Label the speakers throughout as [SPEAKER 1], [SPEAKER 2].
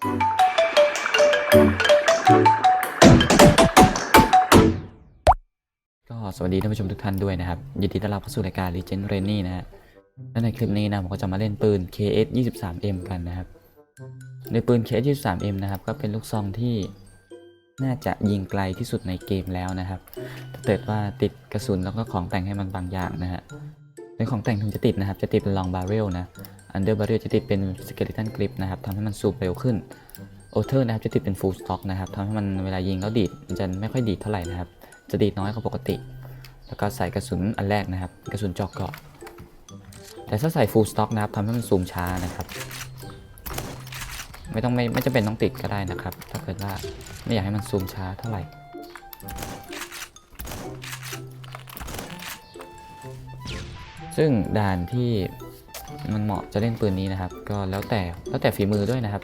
[SPEAKER 1] ก็สวัสดีท่านผู้ชมทุกท่านด้วยนะครับ ยินดีต้อนรับเข้าสู่รายการ Legend r a n y นะฮะและในคลิปนี้นะผมก็จะมาเล่นปืน KS 23M กันนะครับ ในปืน KS 23M นะครับก็เป็นลูกซองที่น่าจะยิงไกลที่สุดในเกมแล้วนะครับ ถ้าเกิดว่าติดกระสุนแล้วก็ของแต่งให้มันบางอย่างนะฮะในของแต่งถึงจะติดนะครับ จะติดเป็น long barrel นะ under barrel จะติดเป็น skeleton grip นะครับทำให้มันสูบเร็วขึ้น o t e r นะครับจะติดเป็น full stock นะครับทำให้มันเวลายิงแล้วดีดมันจะไม่ค่อยดีดเท่าไหร่นะครับ จะดีดน้อยกว่าปกติ แล้วก็ใส่กระสุนอันแรกนะครับ กระสุนจอกเกาะ แต่ถ้าใส่ full stock นะครับทำให้มันซูมช้านะครับ ไม่ต้องไม่ไม่จำเป็นต้องติดก็ได้นะครับ ถ้าเกิดว่าไม่อยากให้มันซูมช้าเท่าไหร่ซึ่งด่านที่ มันเหมาะจะเล่นปืนนี้นะครับ ก็แล้วแต่แล้วแต่ฝีมือด้วยนะครับ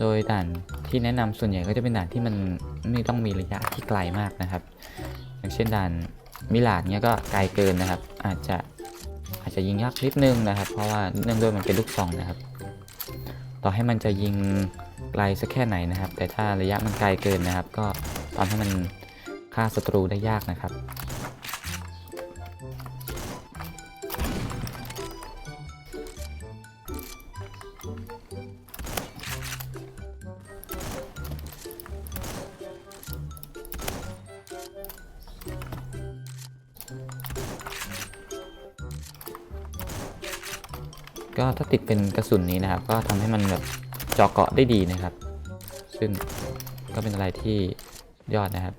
[SPEAKER 1] โดยด่านที่แนะนำส่วนใหญ่ก็จะเป็นด่านที่มันไม่ต้องมีระยะที่ไกลมากนะครับ อย่างเช่นด่านมิลานเนี้ยก็ไกลเกินนะครับ อาจจะอาจจะยิงยากนิดนึงนะครับ เพราะว่าเนื่องด้วยมันเป็นลูกซองนะครับ ต่อให้มันจะยิงไกลสักแค่ไหนนะครับ แต่ถ้าระยะมันไกลเกินนะครับ ก็ทำให้มันฆ่าศัตรูได้ยากนะครับ ก็ถ้าติดเป็นกระสุนนี้นะครับ ก็ทำให้มันแบบเจาะเกาะได้ดีนะครับ ซึ่งก็เป็นอะไรที่ยอดนะครับ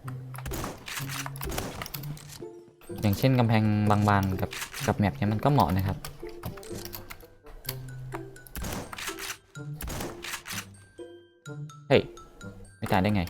[SPEAKER 1] อย่างเช่นกำแพงบางๆกับกับแมปเนี้ยมันก็เหมาะนะครับเฮ้ยไม่ตายได้ไง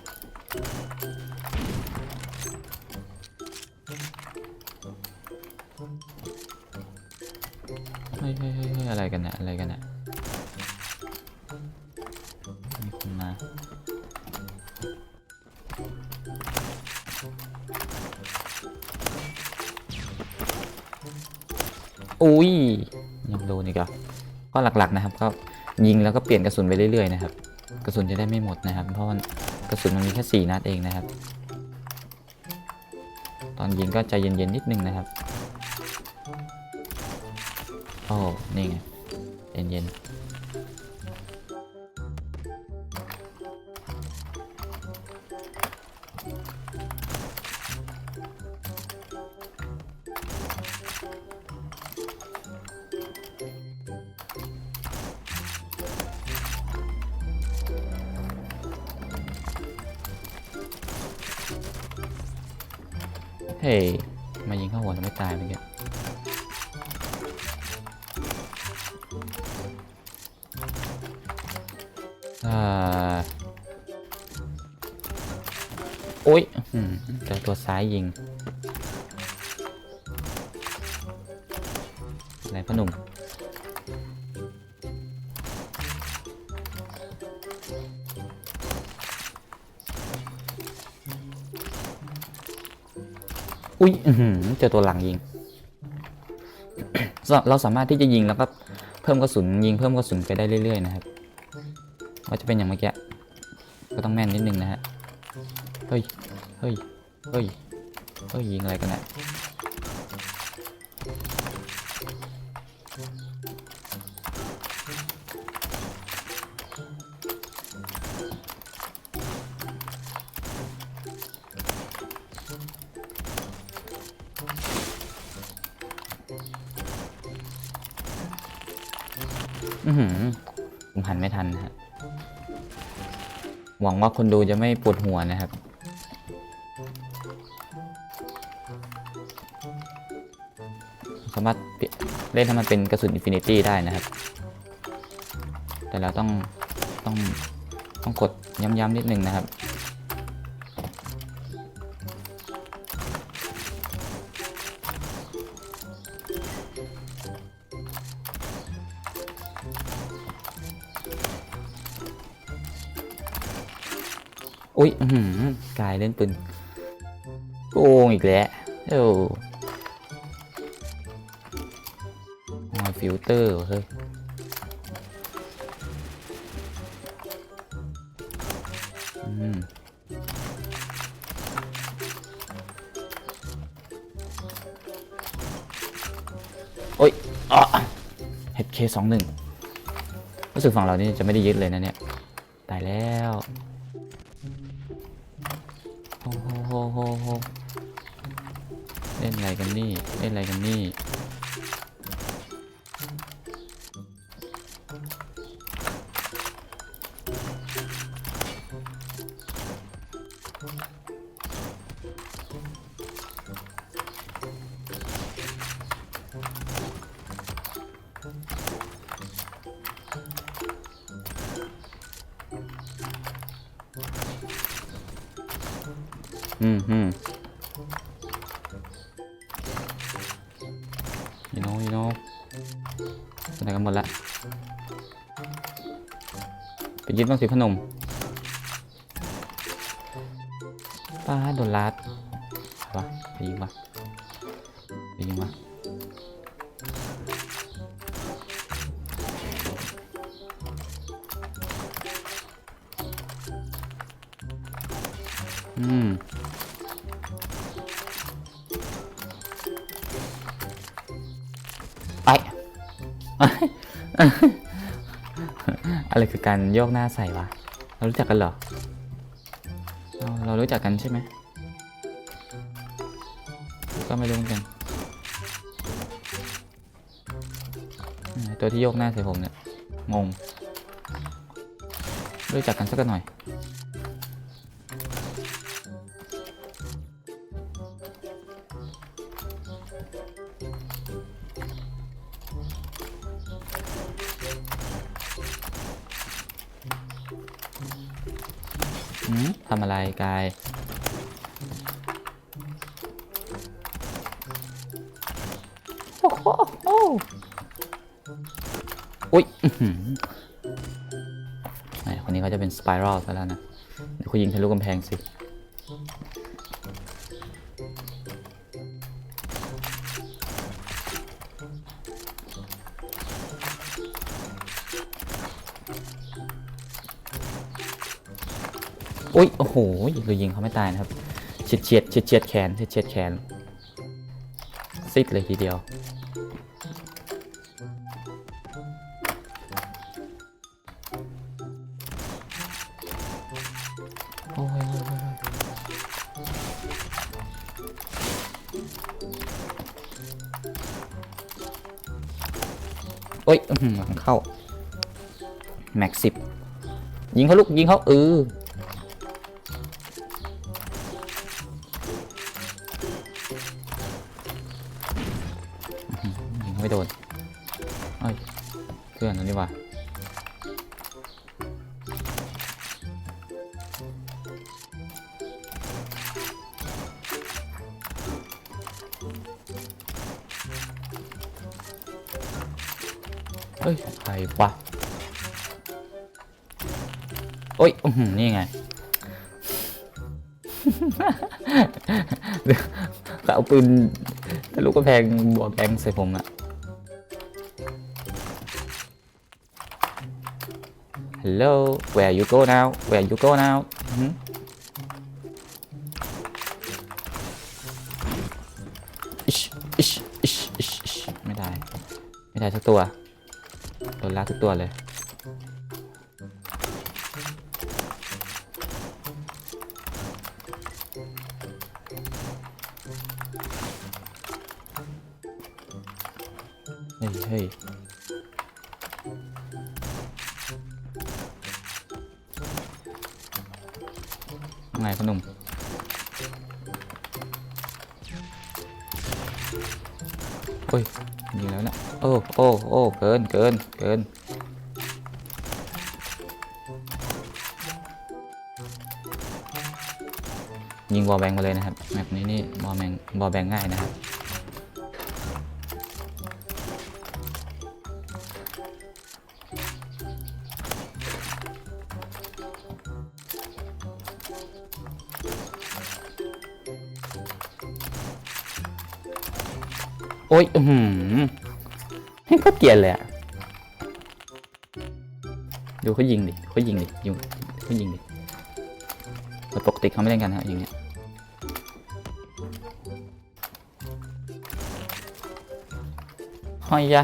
[SPEAKER 1] อุ้ยยังโดนอีกอะก็หลักๆนะครับ ก็ยิงแล้วก็เปลี่ยนกระสุนไปเรื่อยๆนะครับ กระสุนจะได้ไม่หมดนะครับ เพราะว่ากระสุนมันมีแค่สี่นัดเองนะครับ ตอนยิงก็ใจเย็นๆนิดนึงนะครับโอ้นี่ไงเย็นเฮ้ย มายิงเข้าหัวจะไม่ตายเมื่อกี้อ่าโอ้ยเจอตัวซ้ายยิง อะไรพ่อหนุ่ม อุ้ยเจอตัวหลังยิง เราสามารถที่จะยิงแล้วก็เพิ่มกระสุนยิงเพิ่มกระสุนไปได้เรื่อยๆนะครับว่าจะเป็นอย่างเมื่อกี้ก็ต้องแม่นนิดนึงนะฮะ เฮ้ย เฮ้ย เฮ้ย เฮ้ยยิงอะไรกันนะ ผมหันไม่ทันนะฮะหวังว่าคนดูจะไม่ปวดหัวนะครับ สามารถเล่นเล่นให้มันเป็นกระสุนอินฟินิตี้ได้นะครับ แต่เราต้องต้องต้องกดย้ำๆนิดนึงนะครับ อุ้ยกายเล่นปืนโกงอีกแล้วโอ้ออยฟิลเตอร์เฮ้ยโอ้ยอะ HK สองหนึ่งรู้สึกฝั่งเรานี่จะไม่ได้ยึดเลยนะเนี่ย ตายแล้ว กันนี่ เล่นอะไรกันนี่ อืมอืม you know you know แสดงกันหมดละไปยึดบ้างสิพนมป้าโดนลัดวะไปยิงวะไปยิงวะอืม อะไรคือการโยกหน้าใส่วะ เรารู้จักกันเหรอเราเรารู้จักกันใช่ไหม ก็ไม่รู้เหมือนกัน ตัวที่โยกหน้าใส่ผมเนี่ย งง รู้จักกันสักหน่อย ทำอะไรกาย โอ้โหโอ้ยอื้อหือแหมคนนี้เขาจะเป็นสไปรัลซะแล้วนะเดี๋ยวคุณยิงทะลุกำแพงสิ อุ้ยโอ้โหเรายิงเขาไม่ตายนะครับเฉียดเฉียดเฉียดเฉียดแขนเฉียดเฉียดแขนซิดเลยทีเดียว โอ้ยโอ้ยโอ้ยโอ้ยโอ้ยอื้อหือหลังเข้า แม็กสิบยิงเขาลูกยิงเขาเออ ยิงไม่โดนเอ้ยเพื่อนนั่นนี่ว่าเฮ้ยใครวะโอ้ยอื้อนี่ไงเขาเอาปืน ทะลุกระแพงบวกแบงใส่ผมอะ Hello where you go now where you go now อิชอิชอิชอิชไม่ได้ ไม่ได้สักตัว โดนลากทุกตัวเลย เฮ้ยเฮ้ยไงพ่อหนุ่มโอ้ยยิงแล้วนะโอ้โอ้โอ้เกินเกินเกินยิงบอแบงมาเลยนะครับแมปนี้นี่บอแบงบอแบงง่ายนะครับ ยอืมให้เขาเกลียนเลยอะดูเขายิงดิเขายิงดิยิงเขายิงดิแต่ปกติเขาไม่เล่นกันนะอย่างเงี้ยห้อยยะ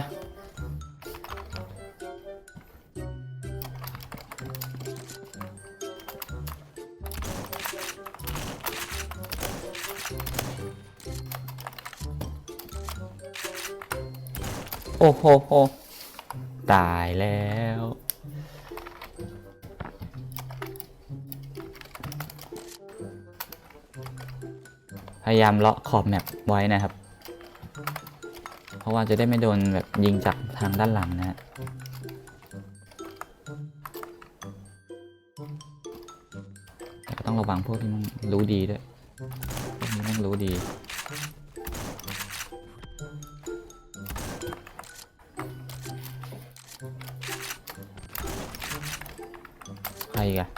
[SPEAKER 1] โอ้โหโหตายแล้ว พยายามเลาะขอบแมปไว้นะครับ เพราะว่าจะได้ไม่โดนแบบยิงจากทางด้านหลังนะฮะแต่ต้องระวังพวกที่มันรู้ดีด้วยพวกนี้มันรู้ดี อีกอะ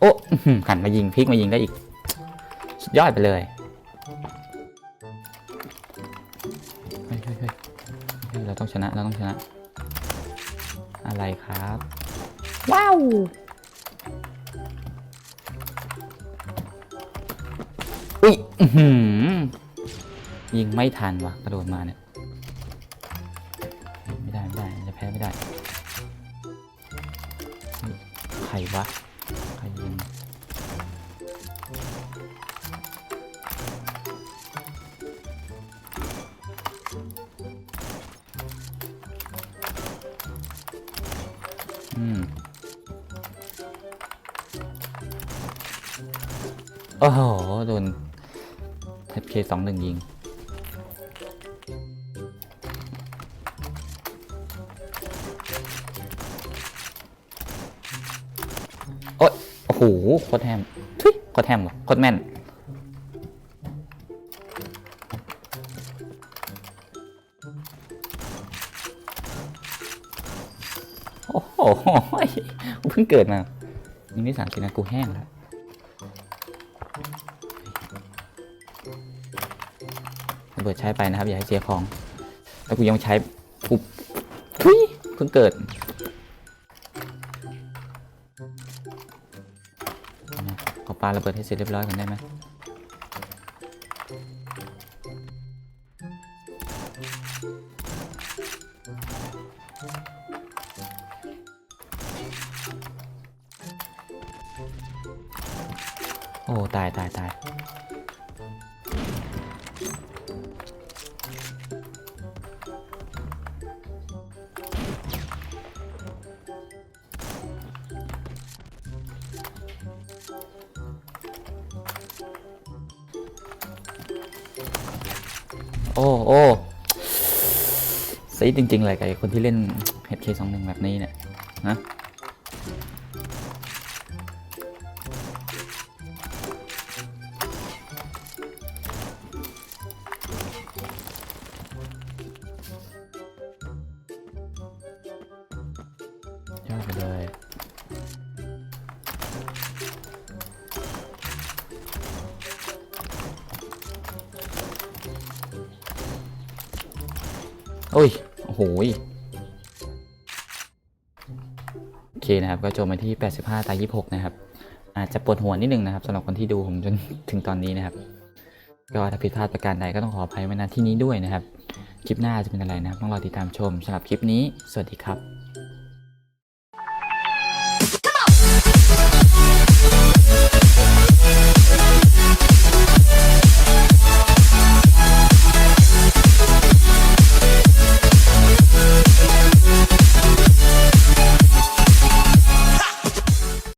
[SPEAKER 1] โอ้หันมายิงพลิกมายิงได้อีก สุดยอดไปเลยเฮ้ยเฮ้ยเฮ้ยเราต้องชนะ เราต้องชนะ อะไรครับ ว้าว ยิงไม่ทันว่ะกระโดดมาเนี่ย ไม่ได้ ไม่ได้ จะแพ้ไม่ได้ ใครวะ ใครยิงอืมโอ้โห โดน HK สองหนึ่งยิง โอ๊ยโอ้โหโคตรแฮมทุยโคตรแฮมว่ะโคตรแม่น โอ้โหเพิ่งเกิดมายิงได้สามสิบนะกูแห้งแล้ว ระเบิดใช้ไปนะครับ อย่าให้เสียของ แล้วกูยังใช้กูทุยเพิ่งเกิดขอปาระเบิดให้เสร็จเรียบร้อยกันได้ไหมโอ้ ตายตายตาย โอ้โอ้ซีจริงๆเลยไอ้คนที่เล่น HK21 แบบนี้เนี่ยนะยอดไปเลย อ้ย โอ้โหโอเคนะครับก็จบมาที่ 85 ตาย 26 นะครับ อาจจะปวดหัวนิดนึงนะครับสำหรับคนที่ดูผมจนถึงตอนนี้นะครับ ก็ถ้าผิดพลาดประการใดก็ต้องขออภัยไว้ณที่นี้ด้วยนะครับ คลิปหน้าจะเป็นอะไรนะครับต้องรอติดตามชมสำหรับคลิปนี้ สวัสดีครับ